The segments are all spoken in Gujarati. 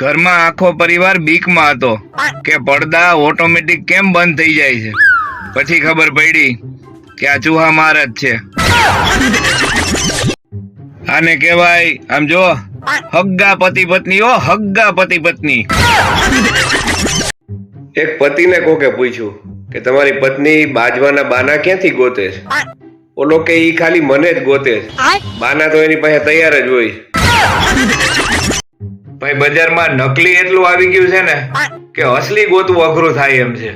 ઘરમાં આખો પરિવાર બીકમાં હતો કે પડદા ઓટોમેટિક કેમ બંધ થઈ જાય છે? પછી ખબર પડી કે આ ચૂહા મહારાજ છે. આને કહેવાય આમ જો હગ્ગા પતિ પત્ની ઓ હગ્ગા પતિ પત્ની. એક પતિને કોકે પૂછ્યું કે તમારી પત્ની બાજવાના બાના ક્યાંથી ગોતે છે? ઓલો કે ઈ ખાલી મને જ ગોતે છે. બાના તો એની પાસે તૈયાર જ હોય ભાઈ બજારમાં નકલી એટલું આવી ગયું છે ને કે અસલી ગોતવું અઘરું થાય એમ છે.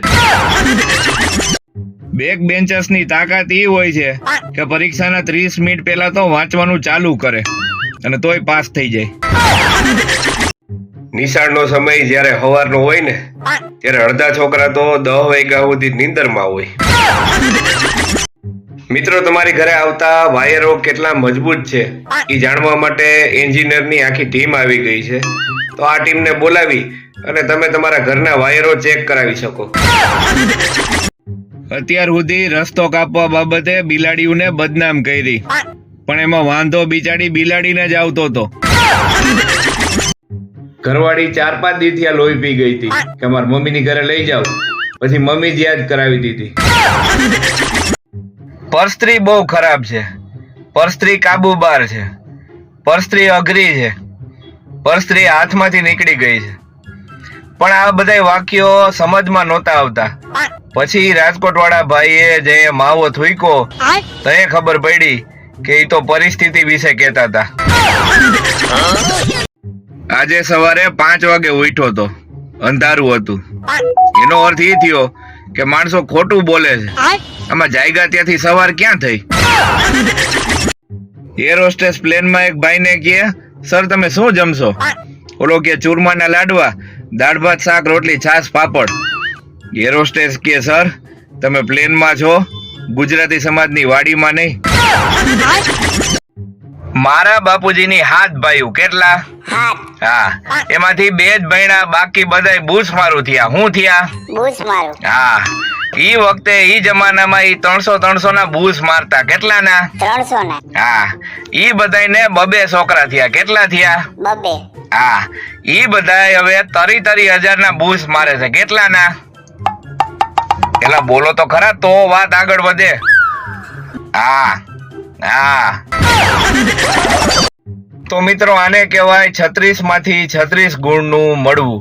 બેક બેન્ચર્સની તાકાત એ હોય છે કે પરીક્ષાના ત્રીસ મિનિટ પહેલા તો વાંચવાનું ચાલુ કરે અને તોય પાસ થઈ જાય. નિશાળનો સમય જ્યારે સવારનો હોય ને ત્યારે અડધા છોકરા તો દહ વાગ્યા સુધી નીંદરમાં હોય. મિત્રો તમારી ઘરે આવતા વાયરો કેટલા મજબૂત છે. એ જાણવા માટે એન્જિનિયરની આખી ટીમ આવી ગઈ છે. તો આ ટીમને બોલાવી અને તમે તમારા ઘરના વાયરો ચેક કરાવી શકો. અત્યાર સુધી રસ્તો કાપવા બાબતે બિલાડીઓને બદનામ કરી. પણ એમાં વાંધો બિચારી બિલાડીને જ આવતો હતો. ઘરવાળી ચાર પાંચ દી થી આ લોહી પી ગઈ હતી કે મારા મમ્મીની ઘરે લઈ જાવ પછી મમ્મી જ યાદ કરાવી દીધી. પરસ્ત્રી બહુ ખરાબ છે. પરસ્ત્રી કાબુબાર છે. પરસ્ત્રી અઘરી છે. પરસ્ત્રી હાથમાંથી નીકળી ગઈ છે. પણ આ બધા વાક્યો સમજમાં નહોતા આવતા. પછી રાજકોટ વાળા ભાઈએ જે માવો થૂક્યો તો એ ખબર પડી કે એ તો પરિસ્થિતિ વિશે કહેતા હતા. આજે સવારે પાંચ વાગે ઉઠ્યો તો. અંધારું હતું. એનો અર્થ એ થયો કે માણસો ખોટું બોલે છે. આમાં જાયગા ત્યાંથી સવાર ક્યાં થઈ? એર હોસ્ટેસ પ્લેનમાં એક ભાઈને કહે સર તમે શું જમશો? ઓલો કે ચૂરમાના લાડવા દાળ ભાત શાક રોટલી છાશ પાપડ. એર હોસ્ટેસ કે સર તમે પ્લેનમાં છો ગુજરાતી સમાજની વાડીમાં નહીં. મારા બાપુજીની હાથ ભાઈઓ કેટલા? હા. એમાંથી બે જ ભણ્યા બાકી બધાય બૂસ મારું થયા. હું થયા? બૂસ મારું. હા. ઈ વખતે ઈ જમાનામાં ઈ ત્રણસો ત્રણસો ના બૂસ મારતા. કેટલા ના ત્રણસો ના હા. ઈ બધાયને બબે છોકરા થયા. કેટલા થયા? બબે. હા. ઈ બધાય હવે તરી તરી હજાર ના બૂસ મારે છે. કેટલા ના એલા બોલો તો ખરા તો વાત આગળ વધે. હા. તો મિત્રો આને કહેવાય છત્રીસમાંથી છત્રીસ ગુણનું મળવું.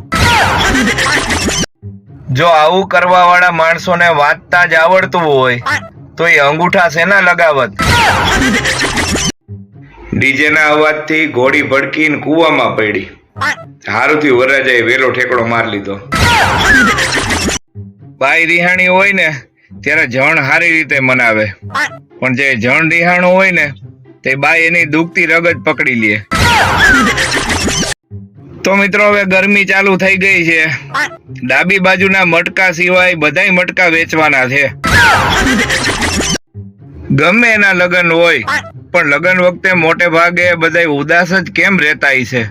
જો આવું કરવા વાળા માણસોને વાંચતા જ આવડતું હોય, તો એ અંગૂઠા શેના લગાવત? ડીજેના અવાજથી ઘોડી ભડકીને કૂવામાં પડી. હારુથી વરરાજાએ વેલો ઠેકડો માર લીધો. બાઈ રિહાણી હોય ને, ત્યારે જણ સારી રીતે મનાવે. પણ જે જણ રિહાણું હોય ને, તે બાઈ એની દુખતી રગત પકડી લે. તો મિત્રો, હવે ગરમી ચાલુ થઈ ગઈ છે. ડાબી બાજુના મટકા સિવાય બધાય મટકા વેચવાના છે. ગમે એના લગ્ન હોય, પણ લગ્ન વખતે મોટે ભાગે બધાય ઉદાસ જ કેમ રહેતા છે?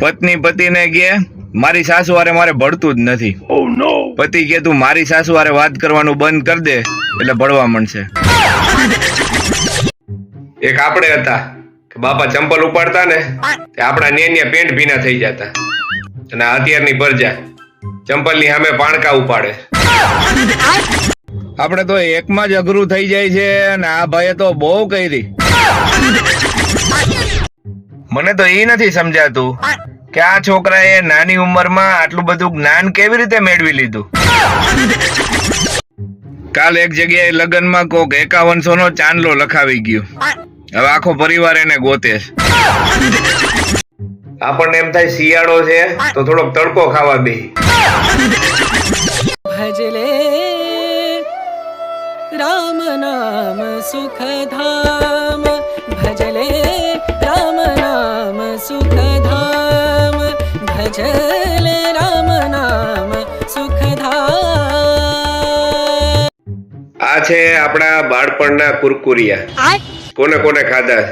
પત્ની પતિને કે, મારી સાસુ વારે મારે ભળતું જ નથી. પતિ કે તું મારી સાસુ હારે વાત કરવાનું બંધ કરી દે, એટલે ભળવા મળશે એક આપણે હતા, કે બાપા ચંપલ ઉપાડતા ને, તે આપણા નેન્યા પેન્ટ ભીના થઈ જતા. અને અત્યારની પરજા ચંપલની સામે પાણકા ઉપાડે. આપણે તો એકમાં જ અઘરું થઈ જાય છે, અને આ ભાઈએ તો બહુ કરી. મને તો એ નથી સમજાતું કે આ છોકરાએ નાની ઉંમરમાં આટલું બધું જ્ઞાન કેવી રીતે મેળવી લીધું? કાલ એક જગ્યાએ લગ્નમાં કોક એકાવનસો નો ચાંદલો લખાવી ગયો. હવે આખો પરિવાર એને ગોતે આપણને એમ થાય શિયાળો છે, તો થોડોક તડકો ખાવા બે ભજલે રામ નામ સુખધામ, ભજલે છેલે રામ નામ સુખધા આ છે આપણા બાળપણના કુરકુરિયા. કોને કોને ખાધા?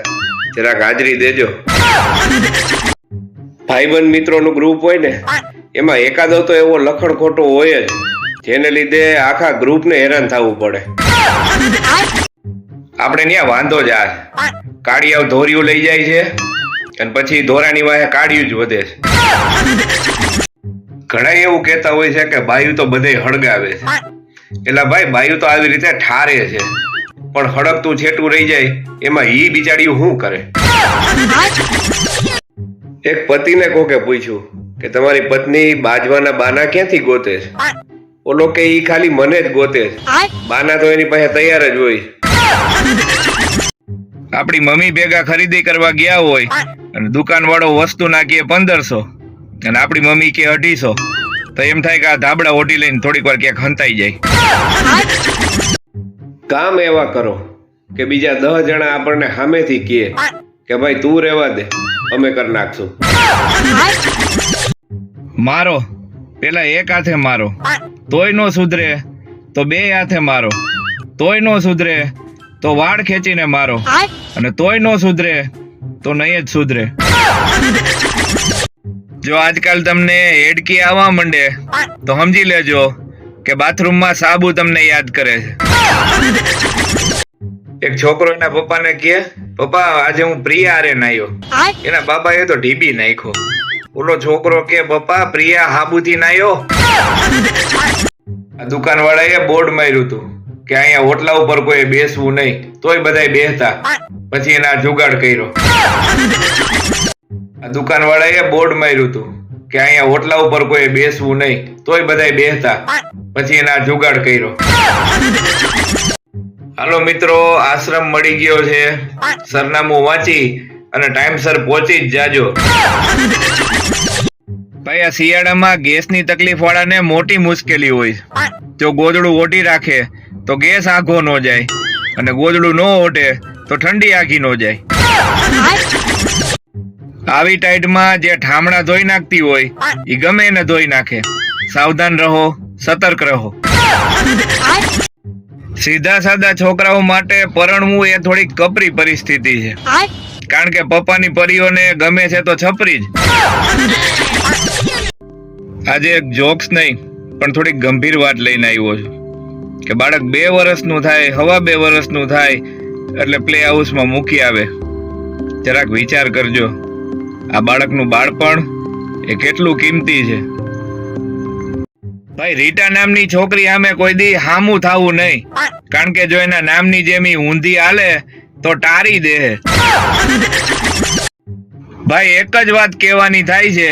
જરાક હાજરી દેજો. ભાઈબંધ મિત્રોનું ગ્રુપ હોય ને એમાં એકાદો તો એવો લખણ ખોટો હોય જ જેને લીધે આખા ગ્રુપને હેરાન થવું પડે. આપણે ત્યાં વાંધો જ આ. કાળિયાવ ધોરિયું લઈ જાય છે. અને પછી ધોરાની વાહે કાઢ્યું જ વધે છે. ઘણા એવું કહેતા હોય છે કે બાયું તો બધે હળગાવે છે. એટલે ભાઈ, બાયું તો આવી રીતે ઠારે છે. પણ હડકતું છેટું રહી જાય, એમાં ઈ બિચારી શું કરે? એક પતિને કોકે પૂછ્યું કે તમારી પત્ની બાજવાના બાના ક્યાંથી ગોતે છે? ઓલો કે ઈ ખાલી મને જ ગોતે છે. બાના તો એની પાસે તૈયાર જ હોય આપણી મમ્મી ભેગા ખરીદી કરવા ગયા હોય અને દુકાન વાળો વસ્તુ નાખીએ પંદરસો અને આપણી મમ્મી કે અઢીસો. તો એમ થાય કે આ ધાબળા ઓઢી લઈને થોડીક વાર ક્યાંક હંતાઈ જાય. કામ એવા કરો કે બીજા દહ જણા આપણને સામેથી કહે કે ભાઈ તું રહેવા દે અમે કરી નાખશું. મારો પેલા એક હાથે મારો તોય નો સુધરે તો બે હાથે મારો તોય નો સુધરે તો વાળ ખેંચીને મારો અને તોય નો સુધરે તો નહીં જ સુધરે. જો આજકાલ તમને હેડકી આવવા માંડે, તો સમજી લેજો કે બાથરૂમમાં સાબુ તમને યાદ કરે છે. એક છોકરો એના પપ્પાને કહે, પપ્પા, આજે હું પ્રિયા આરે નાયો. એના બાબાએ તો ઢીબી નાખ્યો. ઓલો છોકરો કે પપ્પા, પ્રિયા હાબુથી નાયો. દુકાન વાળાએ બોર્ડ માર્યું હતું કે અહીંયા હોટલા ઉપર કોઈ બેસવું નહીં, તોય બધાય બેસતા પછી એના જુગાડ કર્યો. દુકાન વાળાએ બોર્ડ માર્યું હતું કે અહીંયા ઓટલા ઉપર કોઈ બેસવું નહીં, તોય બધાય બેસતા પછી એના જુગાડ કર્યો. હાલો મિત્રો, આશ્રમ મળી ગયો છે. સરનામું વાંચી અને ટાઈમસર પહોંચી જ જાજો. ભાઈ, આ શિયાળામાં ગેસની તકલીફ વાળાને મોટી મુશ્કેલી હોય. જો ગોદડું ઓઢી રાખે, તો ગેસ આંખો ન જાય અને ગોદડું ન ઓઢે તો ઠંડી આખી ન જાય. આવી ટાઈટમાં જે ઠામણા ધોઈ નાખતી હોય એ ગમે એને ધોઈ નાખે. સાવધાન રહો, સતર્ક રહો. સીધા સાદા છોકરાઓ માટે પરણવું એ થોડી કપરી પરિસ્થિતિ છે. કારણ કે પપ્પાની પરીઓને ગમે છે તો છપરી જ. આજે એક જોક્સ નહીં, પણ થોડીક ગંભીર વાત લઈને આવ્યો છું. કે બાળક બે વર્ષનું થાય, હવા બે વર્ષનું થાય એટલે પ્લે હાઉસમાં મૂકી આવે. જરાક વિચાર કરજો. આ બાળકનું બાળપણ એ કેટલું કિંમતી છે. ભાઈ, રીટા નામની છોકરી સામે કોઈ દી હામું થાવું નહીં. કારણ કે જો એના નામની જેમ ઊંધી હાલે, તો ટારી દે. ભાઈ, એક જ વાત કહેવાની થાય છે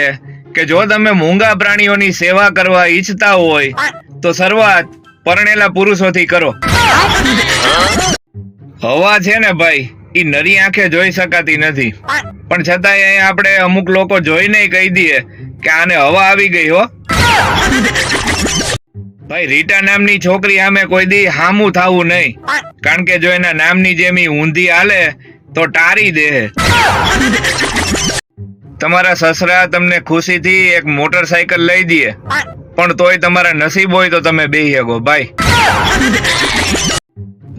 કે જો તમે મૂંગા પ્રાણીઓની સેવા કરવા ઈચ્છતા હોય, તો શરૂઆત પરણેલા પુરુષોથી કરો. હવા છે ને ભાઈ, ઈ નરી આંખે જોઈ શકાતી નથી. પણ છતાંય અહીંયા આપણે અમુક લોકો જોઈને કહી દઈએ કે આને હવા આવી ગઈ હો. ભાઈ, રીટા નામની છોકરી સામે કોઈ દી હામું થાવું નહીં. કારણ કે જો એના નામની જેમ ઈ ઊંધી હાલે, તો ટારી દે. તમારા સસરા તમને ખુશીથી એક મોટરસાયકલ લઈ દે. પણ તોય તમારા નસીબ હોય તો તમે બે ભાઈ.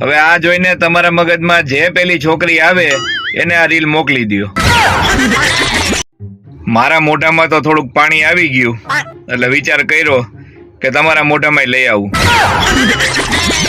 હવે આ જોઈને તમારા મગજમાં જે પેલી છોકરી આવે, એને આ રીલ મોકલી દ્યો. મારા મોઢામાં તો થોડુંક પાણી આવી ગયું. એટલે વિચાર કર્યો કે તમારા મોઢામાં લઈ આવું.